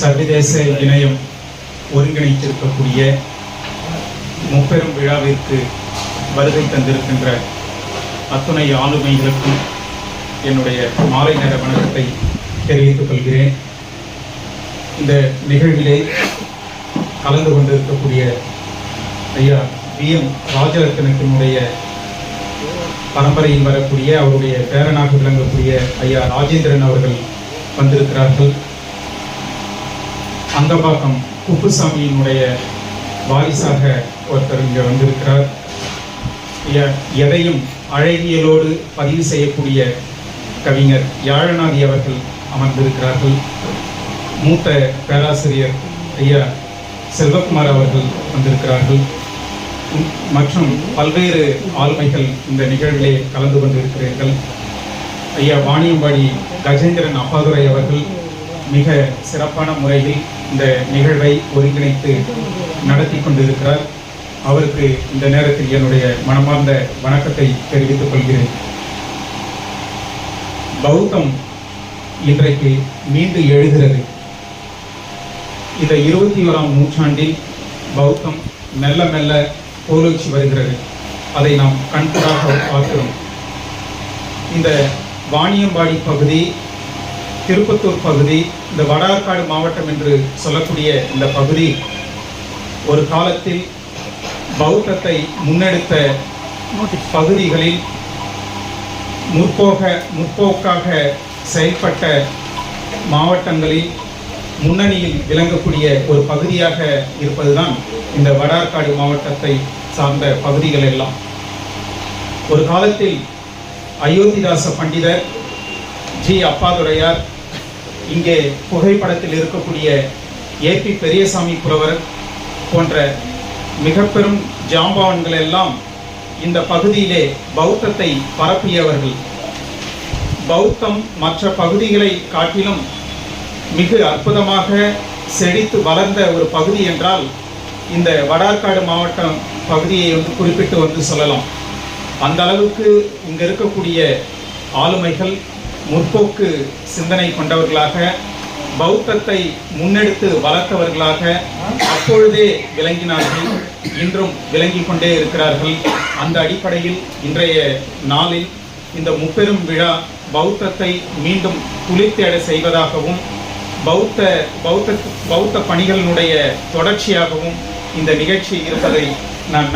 சர்வதேச இணையம் ஒருங்கிணைத்திருக்கக்கூடிய முப்பெரும் விழாவிற்கு வருகை தந்திருக்கின்ற அத்துணை ஆளுமைகளுக்கும் என்னுடைய மாலை நேர வணக்கத்தை தெரிவித்துக் கொள்கிறேன். இந்த நிகழ்விலே கலந்து கொண்டிருக்கக்கூடிய ஐயா வி எம் ராஜரத்னத்தினுடைய பரம்பரையில் வரக்கூடிய அவருடைய பேரனாக விளங்கக்கூடிய ஐயா ராஜேந்திரன் அவர்கள் வந்திருக்கிறார்கள். அங்கம்பாக்கம் குப்புசாமியினுடைய வாரிசாக ஒருத்தர் இங்கே வந்திருக்கிறார். எதையும் அழகியலோடு பதிவு செய்யக்கூடிய கவிஞர் யாழநாதி அவர்கள் அமர்ந்திருக்கிறார்கள். மூத்த பேராசிரியர் ஐயா செல்வகுமார் அவர்கள் வந்திருக்கிறார்கள். மற்றும் பல்வேறு ஆளுமைகள் இந்த நிகழ்விலே கலந்து கொண்டிருக்கிறீர்கள். ஐயா வாணியம்பாடி கஜேந்திரன் அப்பாதுரை அவர்கள் மிக சிறப்பான முறையில் இந்த நிகழ்வை ஒருங்கிணைத்து நடத்தி கொண்டிருக்கிறார். அவருக்கு இந்த நேரத்தில் என்னுடைய மனமார்ந்த வணக்கத்தை தெரிவித்துக் கொள்கிறேன். பௌத்தம் இன்றைக்கு மீண்டு எழுகிறது. இந்த இருபத்தி ஓராம் நூற்றாண்டில் பௌத்தம் மெல்ல மெல்ல போலோச்சி வருகிறது. அதை நாம் கண்கூடாக பார்க்கிறோம். இந்த வாணியம்பாடி பகுதி திருப்பத்தூர் பகுதி இந்த வடார்காடு மாவட்டம் என்று சொல்லக்கூடிய இந்த பகுதி ஒரு காலத்தில் பௌத்தத்தை முன்னெடுத்த பகுதிகளில் முற்போக முற்போக்காக செயல்பட்ட மாவட்டங்களில் முன்னணியில் விளங்கக்கூடிய ஒரு பகுதியாக இருப்பதுதான் இந்த வடார்காடு மாவட்டத்தை சார்ந்த பகுதிகள் எல்லாம் ஒரு காலத்தில் அயோத்திதாச பண்டிதர் ஜி அப்பாதுரையார் இங்கே புகைப்படத்தில் இருக்கக்கூடிய ஏபி பெரியசாமி புலவர் போன்ற மிக பெரும் ஜாம்பவான்கள் எல்லாம் இந்த பகுதியிலே பௌத்தத்தை பரப்பியவர்கள். பௌத்தம் மற்ற பகுதிகளை காட்டிலும் மிக அற்புதமாக செழித்து வளர்ந்த ஒரு பகுதி என்றால் இந்த வடார்காடு மாவட்டம் பகுதியை வந்து குறிப்பிட்டு வந்து சொல்லலாம். அந்த அளவுக்கு இங்கே இருக்கக்கூடிய ஆளுமைகள் முற்போக்கு சிந்தனை கொண்டவர்களாக பௌத்தத்தை முன்னெடுத்து வளர்த்தவர்களாக அப்பொழுதே விளங்கினார்கள். இன்றும் விளங்கிக் கொண்டே இருக்கிறார்கள். அந்த அடிப்படையில் இன்றைய நாளில் இந்த முப்பெரும் விழா பௌத்தத்தை மீண்டும் துளித்தேட செய்வதாகவும் பௌத்த பௌத்த பௌத்த பணிகளினுடைய தொடர்ச்சியாகவும் இந்த நிகழ்ச்சி இருப்பதை நான்